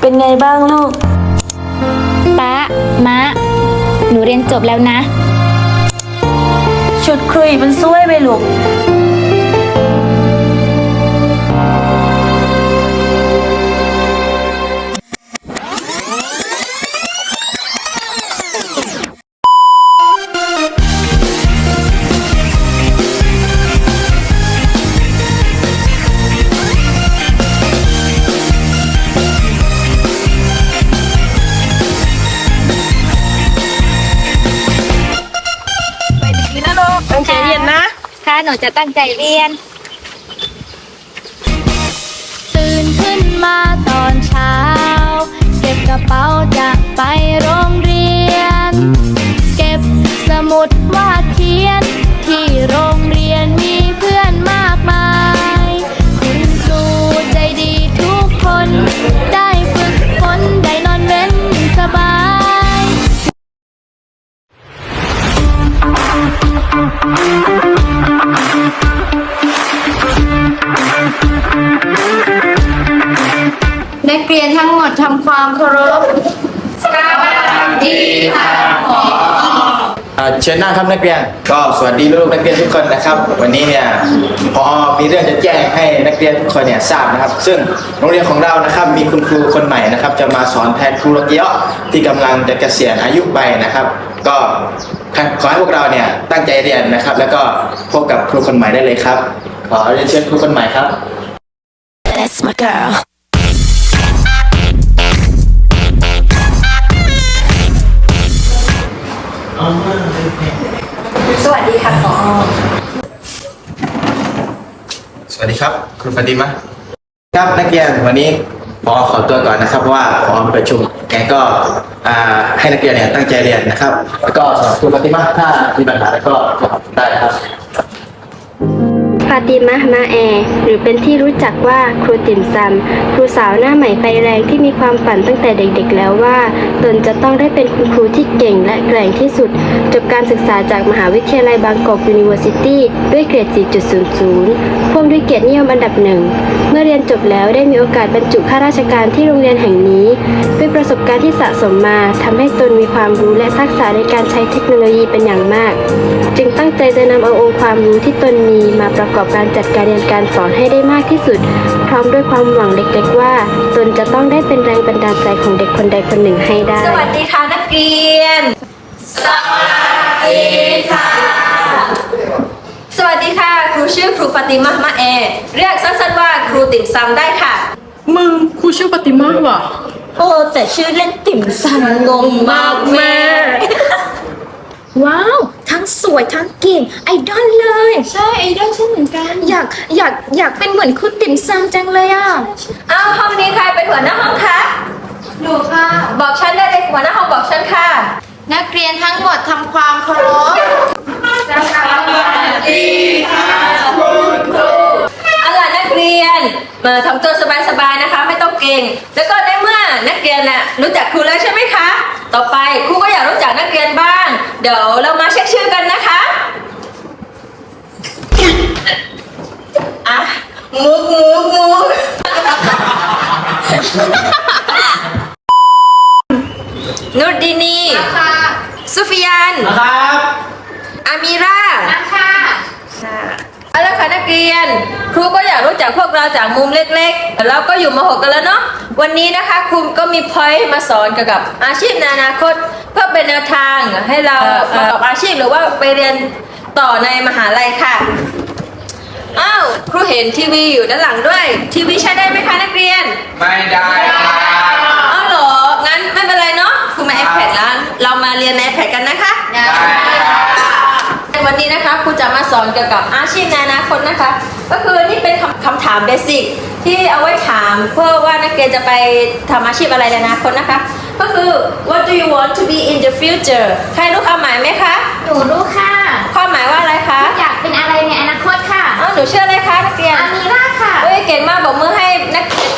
เป็นไงบ้างลูกป้ามะหนูเรียนจบแล้วนะ ชุดครุยมันสวยไหมลูก หนูจะตั้งใจเรียน ตื่นขึ้นมาตอนเช้า เก็บกระเป๋าจะไปโรงเรียน เก็บสมุดวาดเขียน ที่โรงเรียนมีเพื่อนมากมาย คุณครูใจดีทุกคน ได้ฝึกฝนได้นอนเว้นสบาย นักเรียนทั้งหมดทำความเคารพสวัสดีค่ะ เชิญนั่งครับนักเรียน ก็สวัสดีลูกๆนักเรียนทุกคนนะครับ วันนี้เนี่ยพอมีเรื่องจะแจ้งให้นักเรียนทุกคนเนี่ยทราบนะครับ ซึ่งโรงเรียนของเรานะครับมีคุณครูคนใหม่นะครับ จะมาสอนแทนครูโรเกียวที่กำลังจะเกษียณอายุไปนะครับ ก็ขอให้พวกเราเนี่ยตั้งใจเรียนนะครับ แล้วก็พบกับครูคนใหม่ได้เลยครับ ขอเรียนเชิญครูคนใหม่ครับ That's my girl คุณฟาติมาครับนักเรียนวันนี้พอขอตัวก่อนนะครับเพราะว่าพอประชุมแกก็ให้นักเรียนเนี่ยตั้งใจเรียนนะครับ แล้วก็สำหรับคุณฟาติมาถ้ามีปัญหาแล้วก็ถามได้นะครับ ฟาติมะมาแอหรือเป็นที่รู้จักว่าครูติ่มซำครูสาวหน้าใหม่ไฟแรงที่มีความฝันตั้งแต่เด็กๆแล้วว่า ตนจะต้องได้เป็นคุณครูที่เก่งและแกร่งที่สุด จบการศึกษาจากมหาวิทยาลัยบางกอกยูนิเวอร์ซิตี้ด้วยเกรด 4.00 พ่วงด้วยเกียรตินิยมอันดับหนึ่ง เมื่อเรียนจบแล้วได้มีโอกาสบรรจุข้าราชการที่โรงเรียนแห่งนี้ ด้วยประสบการณ์ที่สะสมมาทำให้ตนมีความรู้และทักษะในการใช้เทคโนโลยีเป็นอย่างมาก จึงตั้งใจจะนำเอาองค์ความรู้ที่ตนมีมาประกอบการจัดการเรียนการสอนให้ได้มากที่สุด พร้อมด้วยความหวังเล็กๆว่า ตนจะต้องได้เป็นแรงบันดาลใจของเด็กคนใดคนหนึ่งให้ได้ สวัสดีค่ะนักเรียน สวัสดีค่ะ สวัสดีค่ะ ครูชื่อครูฟาติมะมะแอเรียกสั้นๆว่าครูติ่มซำได้ค่ะ มึงครูชื่อปฏิมาว่ะ โอ้แต่ชื่อเล่นติ่มซำงงมากแม่ ว้าว ทั้งสวยทั้งเก่งไอดอลเลย ใช่ไอดอลฉันเหมือนกัน อยากอยากอยากเป็นเหมือนครูติ่มซำจังเลยอะอ้าวห้องนี้ใครเป็นหัวหน้าห้องคะหนูค่ะ บอกฉันได้เลยหัวหน้าห้องบอกฉันค่ะ นักเรียนทั้งหมดทำความเคารพเอาล่ะนักเรียน มาทำตัวสบายๆนะคะ ไม่ต้องเก่ง แล้วก็ในเมื่อนักเรียนน่ะรู้จักครูแล้วใช่ไหมคะ ต่อไปครูก็อยากรู้จักนักเรียนบ้าง เดี๋ยวเรามาเช็คชื่อกันนะคะอะมุกมุกมุกนุดดินีซุฟิยันครับอามีรา ค่ะ เอาละค่ะนักเรียน ครูก็อยากรู้จักพวกเราจากมุมเล็กๆเราก็อยู่มหกกันแล้วเนาะวันนี้นะคะครูก็มีพอยต์มาสอนเกี่ยวกับอาชีพในอนาคตเพื่อเป็นแนวทางให้เราประกอบอาชีพหรือว่าไปเรียนต่อในมหาลัยค่ะอ้าวครูเห็นทีวีอยู่ด้านหลังด้วย ทีวีใช้ได้ไหมคะนักเรียนไม่ได้ครับอ้าวเหรองั้นไม่เป็นไรเนาะครูมา iPad แล้วเรามาเรียนใน iPad กันนะคะ วันนี้นะคะครูจะมาสอนเกี่ยวกับอาชีพในอนาคตนะคะ ก็คือนี่เป็นคำคำถามเบสิกที่เอาไว้ถามเพื่อว่านักเรียนจะไปทำอาชีพอะไรในอนาคตนะคะ ก็คือ what do you want to be in the future ใครรู้ความหมายไหมคะ หนูรู้ค่ะความหมายว่าอะไรคะอยากเป็นอะไรในอนาคตค่ะอ้าวหนูเชื่ออะไรคะนักเรียนอามีราค่ะเฮ้ยเก่งมากบอกมือให้นักเรียน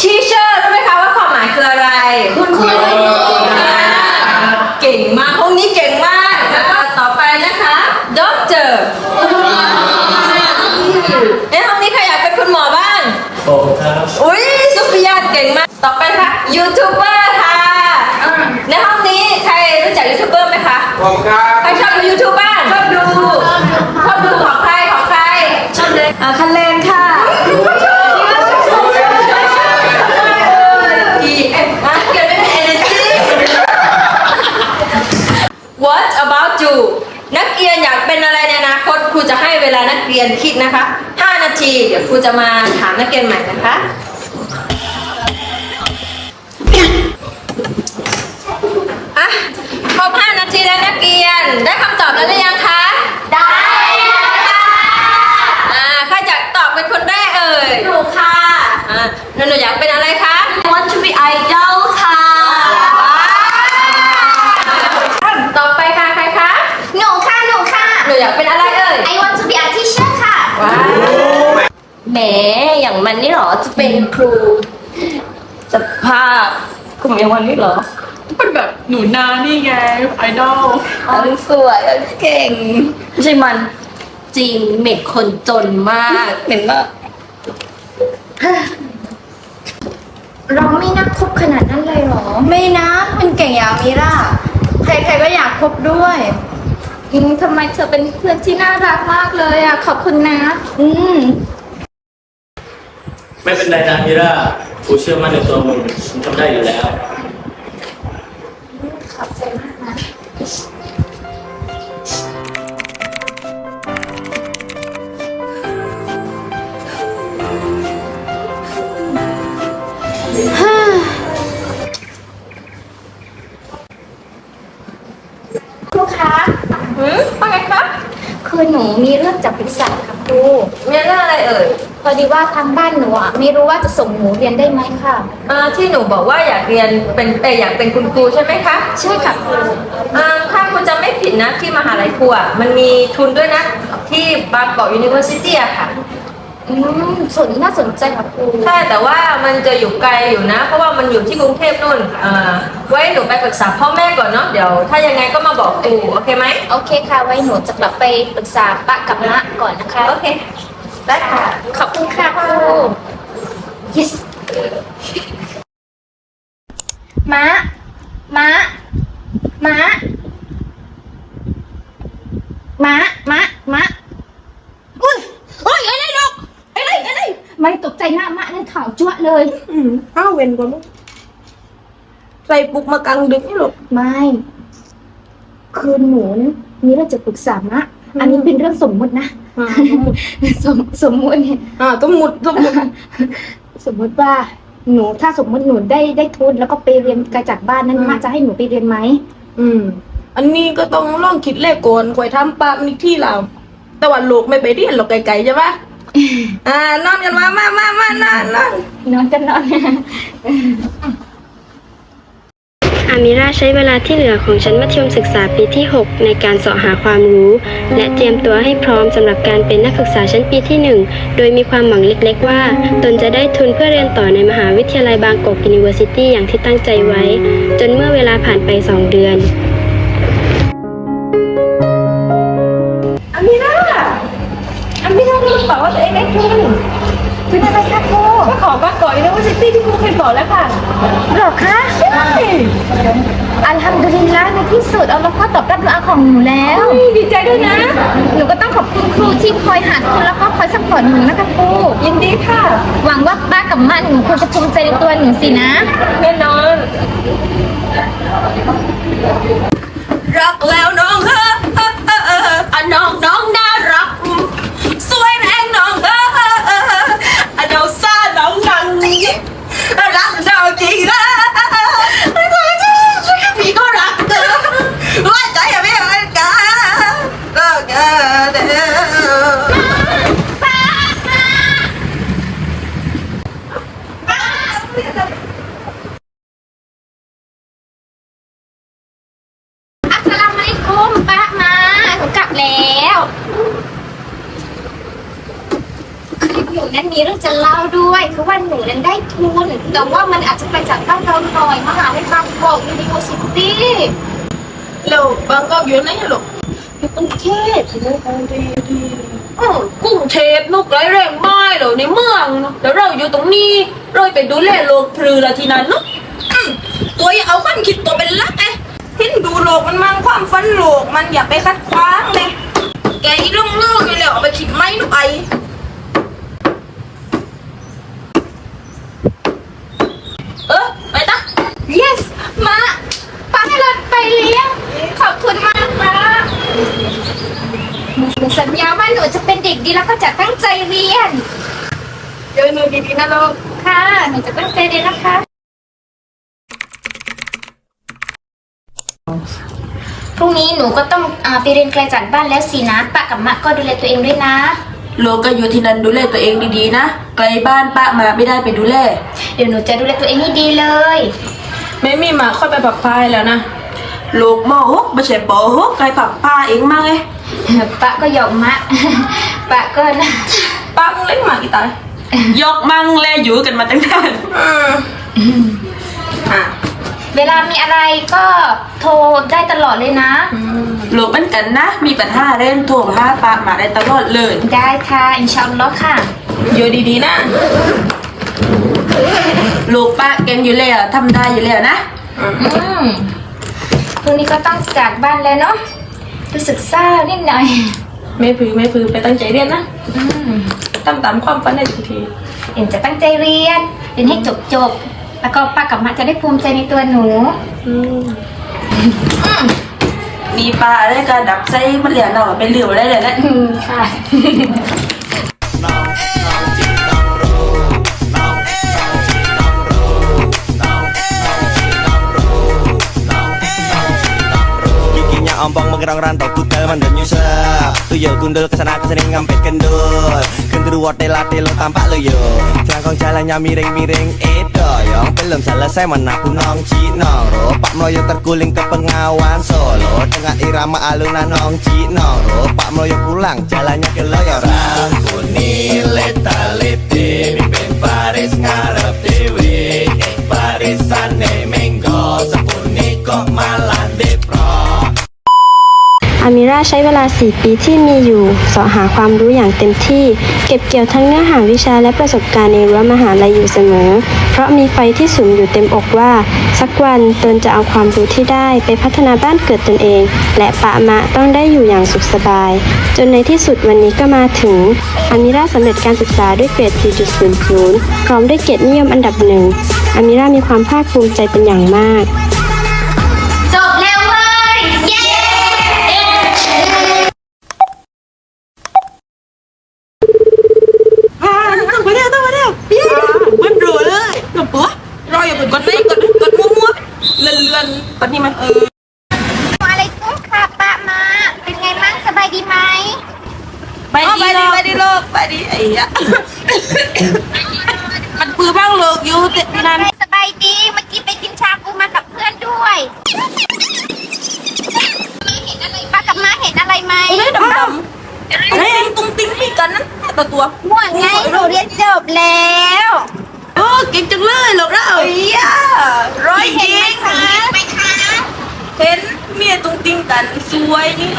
ทีเชอร์รู้ไหมคะว่าความหมายคืออะไร คุณครููทูบเบอร์ค่ะ ในห้องนี้ใครรู้จักยูทูบเบอร์ไหมคะ ผมครับใครชอบดูยูทูบบ้างชอบดูชอบดูของใครของใครชอบเลยอ่าคันเลนค่ะนักเรียนอยากเป็นอะไรในอนาคตครูจะให้เวลานักเรียนคิดนะคะ 5 นาที เดี๋ยวครูจะมาถามนักเรียนใหม่นะคะ นักเรียนได้คำตอบแล้วหรือยังคะ ได้ค่ะอ่าใครจะตอบเป็นคนแรกเอ่ยหนูค่ะอ่าหนูอยากเป็นอะไรคะ I want to be idol ค่ะ ต่อไปค่ะใครคะ หนูค่ะ หนูค่ะ หนูอยากเป็นอะไรเอ่ย I want to be a teacher ค่ะ ว้าวแหมอย่างมันนี่เหรอจะเป็นครู จะพากลุ่มอย่างวันนี้เหรอ เป็นแบบหนูนานี่ไงไอดอลอันสวยอันเก่ง ไม่ใช่มันจริงเหม็ดคนจนมากเหม็นมากเราไม่น่าคบขนาดนั้นเลยเหรอ ไม่นะมันเก่งอย่างมิร่าใครๆก็อยากคบด้วยอืมทำไมเธอเป็นเพื่อนที่น่ารักมากเลยอะ ขอบคุณนะ อืม ไม่เป็นไรนะมิรากูเชื่อมั่นในตัวมึงมึงทำได้อยู่แล้ว คือหนูมีเรื่องจะปรึกษาค่ะครูมีเรื่องอะไรเอ่ยพอดีว่าทางบ้านหนูอะไม่รู้ว่าจะส่งหนูเรียนได้ไหมค่ะอ่าที่หนูบอกว่าอยากเรียนเป็นเอออยากเป็นคุณครูใช่ไหมคะใช่ค่ะครูอ่าถ้าคุณจะไม่ผิดนะที่มหาลัยครูอะมันมีทุนด้วยนะที่บางกอกยูนิเวอร์ซิตี้อะค่ะ อืมส่วนนี้น่าสนใจค่ะครูใช่แต่ว่ามันจะอยู่ไกลอยู่นะ เพราะว่ามันอยู่ที่กรุงเทพนู่นอ่าไว้หนูไปปรึกษาพ่อแม่ก่อนเนาะเดี๋ยว ถ้ายังไงก็มาบอกครูโอเคไหมโอเคค่ะ ไว้หนูจะกลับไปปรึกษาปะกับมะก่อนนะคะ โอเคได้ค่ะขอบคุณค่ะครู yes มะมะมะมะมะมะอุ้ยโอ้ยอะไรลูกอะไรอะไรไม่ตกใจหน้ามะนั่นข่าวจั่วเลย อืมข้าวเวนกว่าลูกใส่ปลุกมากลางดึกนี่หรอก ไม่ คือหนูนะมีเรื่องจะปรึกษามะอันนี้เป็นเรื่องสมมุตินะอ่าสมสมมุติเนี่ยอ่าต้องหมุดต้องหมุดสมมุติว่าหนูถ้าสมมุติหนูได้ได้ทุนแล้วก็ไปเรียนไกลจากบ้านนั้นอืมมะจะให้หนูไปเรียนไหมอืม อันนี้ก็ต้องลองคิดเลขก่อนคอยทำปากมันอีกที่เรา แต่ว่าลูกไม่ไปเรียนหรอกไกลๆใช่ปะ อ่านอนกันมามามามานอนนอนนอนกันนอนอามิราใช้เวลาที่เหลือของชั้นมัธยมศึกษาปีที่ 6 ในการเสาะหาความรู้ และเตรียมตัวให้พร้อมสำหรับการเป็นนักศึกษาชั้นปีที่ 1 โดยมีความหวังเล็กๆว่า ตนจะได้ทุนเพื่อเรียนต่อในมหาวิทยาลัยบางกอกยูนิเวอร์ซิตี้อย่างที่ตั้งใจไว้ จนเมื่อเวลาผ่านไป 2 เดือน อามิรารู้เปล่าว่าตัวเองได้ทุนทุนอะไรคะครูก็ขอบางกอกยูนิเวอร์ซิตี้ที่ครูเคยบอกแล้วค่ะหรอคะใช่อัลฮัมดุลิลละในที่สุดอัลลอฮ์ก็ตอบรับดุอาของหนูแล้วดีใจด้วยนะ หนูก็ต้องขอบคุณครูที่คอยหาทุนแล้วก็คอยซัพพอร์ตหนูนะคะครูยินดีค่ะ หวังว่าป้ากับมันหนูคงจะภูมิใจในตัวหนูสินะแน่นอนรักแล้วน้องเฮ้อเฮ้อเฮ้อเฮ้ออน้องน้อง องนัง ทุน แต่ว่ามันอาจจะไปจากบ้านเราหน่อยมหาลัยบางกอกยูนิเวอร์ซิตี้แล้วบางกอกอยู่ไหนหรอกอยู่กรุงเทพอืมกรุงเทพนุกไรแรงไม้เหรอในเมืองเนอะแล้วเราอยู่ตรงนี้เราไปดูแลโลกพลือละทีนั้นเนาะตัวอย่าเอาความคิดตัวเป็นหลักไงเห็นดูโลกมันมั่งความฝันโลกมันอย่าไปคัดขวางเลยแกอีลุงลูกนี่แหละเอาไปคิดไม่หนูไปเออไปตะ yes มาป้าให้เราไปเลี้ยง ขอบคุณมากนะหนู สัญญาว่าหนูจะเป็นเด็กดดีแล้วก็จะตั้งใจเรียนเจอหนูดีๆนะลูกค่ะ หนูจะตั้งใจเรียนนะคะ พรุ่งนี้หนูก็ต้องอาไปเรียนไกลจากบ้านแล้วสินะปะกับมะก็ดูแลตัวเองด้วยนะ ลูกก็อยู่ที่นั่นดูแลตัวเองดีๆนะ ไกลบ้านป้ามาไม่ได้ไปดูแล เดี๋ยวหนูจะดูแลตัวเองให้ดีเลย ไม่มีมาค่อยไปปักพายแล้วนะ ลูกมหกไม่ใช่ปหกไกลปักพาเองมาไง ปะก็หยอกมะ ปะก็นะป้ามึงเล่นหมากี่ตายยกมังแลอยู่กันมาตั้งนานอะเวลามีอะไรก็โทรได้ตลอดเลยนะลูกเป็นกันนะ มีปัญหาเล่นโทรหาป้ามาได้ตลอดเลย ได้ค่ะอินชาอัลลอฮ์ค่ะ อยู่ดีๆนะ ลูกป้าเก่งอยู่แล้วทำได้อยู่แล้วนะ อืมพรุ่งนี้ก็ต้องจากบ้านแล้วเนาะ รู้สึกเศร้านิดหน่อยไม่พือไม่พือไปตั้งใจเรียนนะอืมตามตามความฝันในทุกที เอ็นจะตั้งใจเรียนเรียนให้จบจบๆแล้วก็ป้ากับมะจะได้ภูมิใจในตัวหนูมีปลาอะไรก็ดับใจมันเหลียนเราไปเหลือได้เลยแหละอืมค่ะ menggerang rantau kutel mandem nyusap Tuyul gundul kesana kesini ngampet kendul Genderuwo tela-telo tampak lo yo Celangkong jalannya miring-miring Edo Yang belum selesai menapu nong Cino Pak Mloyo terguling ke pengawan Solo. Dengan irama alunan nong Cino Pak Mloyo pulang jalannya ke Loyoran Kuni leta lete Mimpin Paris ngarep ามิราใช้เวลา 4 ปีที่มีอยู่เสาะหาความรู้อย่างเต็มที่ เก็บเกี่ยวทั้งเนื้อหาวิชาและประสบการณ์ในรั้วมหาลัยอยู่เสมอ เพราะมีไฟที่สูงอยู่เต็มอกว่า สักวันตนจะเอาความรู้ที่ได้ไปพัฒนาบ้านเกิดตนเอง และปะมะต้องได้อยู่อย่างสุขสบาย จนในที่สุดวันนี้ก็มาถึงอามิราสำเร็จการศึกษาด้วยเกรด 4.00 พร้อมด้วยเกียรตินิยมอันดับหนึ่งอามิรามีความภาคภูมิใจเป็นอย่างมาก ปัดนี่มันเอออะไรกุ้งค่ะปะมา เป็นไงบ้างสบายดีไหมไปดีไปดีไปดีโลกไปดีไอ้ยะมันปือบ้างโลกอยู่ที่นั่นสบายดีเมื่อกี้ไปกินชาบูมากับเพื่อนด้วยเห็นอะไรป้ากับมาเห็นอะไรไหมเฮ้ยดำดำอะไรตุ้งติ้งมีกันนั้นตัวตัวม่วงไงหนูเรียนจบแล้วโอ้เก่งจังเลยหลบแล้วเอ้ยอะร้อยจริงไหมคะ เห็นเมียตุ้งติ้งกันสวยนี่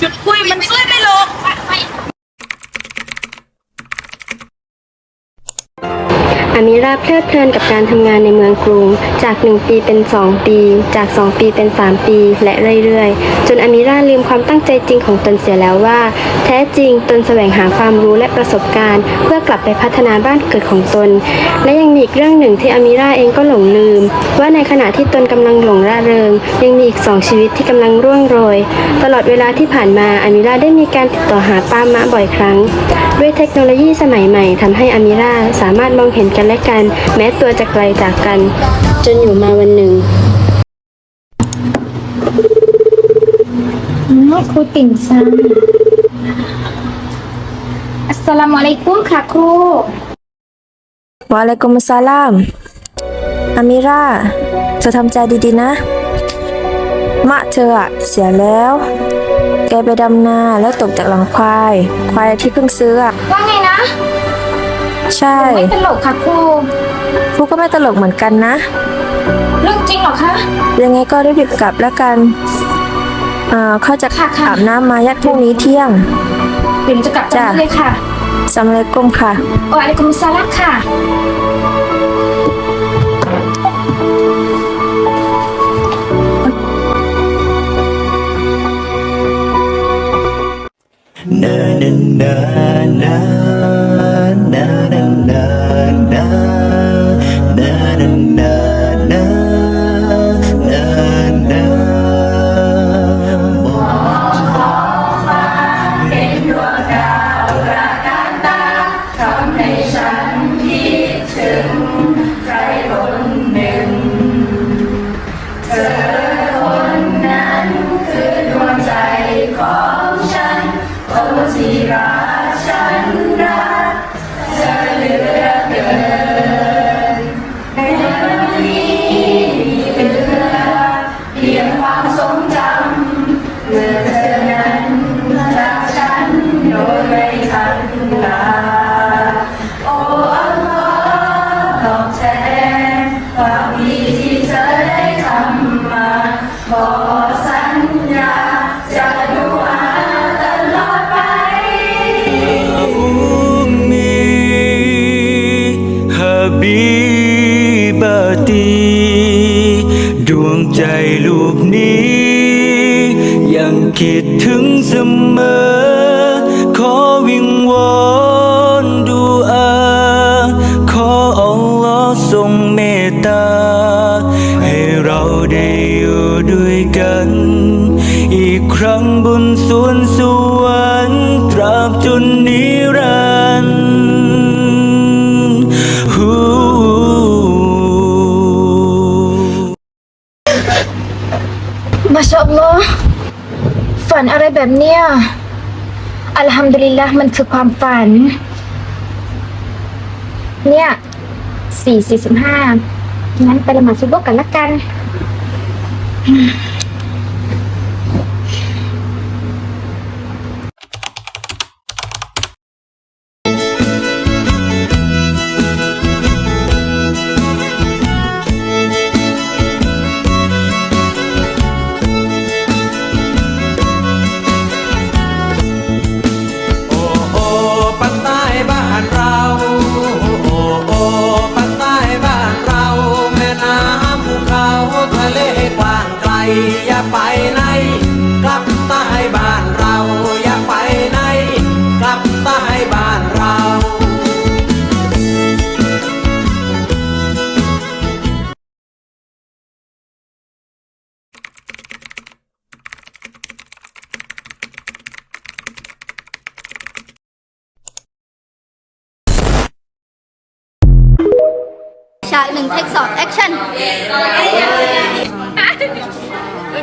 จุดคุยมันสวยไม่หลก อามิราเพลิดเพลินกับการทำงานในเมืองกรุง จาก 1 ปีเป็น 2 ปี จาก 2 ปีเป็น 3 ปี และเรื่อยๆ จนอามิราลืมความตั้งใจจริงของตนเสียแล้วว่า แท้จริงตนแสวงหาความรู้และประสบการณ์ เพื่อกลับไปพัฒนาบ้านเกิดของตน และยังมีอีกเรื่องหนึ่งที่อามิราเองก็หลงลืม ว่าในขณะที่ตนกำลังหลงร่าเริง ยังมีอีกสองชีวิตที่กำลังร่วงโรย ตลอดเวลาที่ผ่านมาอามิราได้มีการติดต่อหาป้ามะบ่อยครั้ง ด้วยเทคโนโลยีสมัยใหม่ทำให้อามิราสามารถมองเห็นกันและกัน แม้ตัวจะไกลจากกัน จนอยู่มาวันหนึ่งครูติ่งซังอัสสลามุอะลัยกุมค่ะครูวะอะลัยกุมสสลามอามิราเธอทำใจดีๆนะ มะเธออะเสียแล้ว แกไปดำนาแล้วตกจากหลังควาย ควายที่เพิ่งซื้ออะว่าไงนะ ใช่ ไม่ตลกค่ะครูครูก็ไม่ตลกเหมือนกันนะ เรื่องจริงเหรอคะ ยังไงก็รีบๆกลับแล้วกันอ่าเขาจะค่ะค่ะ อาบน้ำมายัดพรุ่งนี้เที่ยง เดี๋ยวหนูจะกลับตอนจ้ะ นี้เลยค่ะสำเร็จกลมค่ะวะอะลัยกุมสสลามค่ะ Na na na na na na na คิดถึงเสมอ ขอวิงวอนดูอาขออัลลอฮ์ทรงเมตตา ให้เราได้อยู่ด้วยกัน อีกครั้งบนสวนสวรรค์ตราบจนนิรันดร์มาชาอัลลอฮ์ ฝันอะไรแบบเนี้ยอัลฮัมดุลิลละมันคือความฝัน เนี่ยสี่สี่สิบห้างั้นไปละหมาดซุบกกันละกัน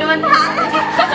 问他。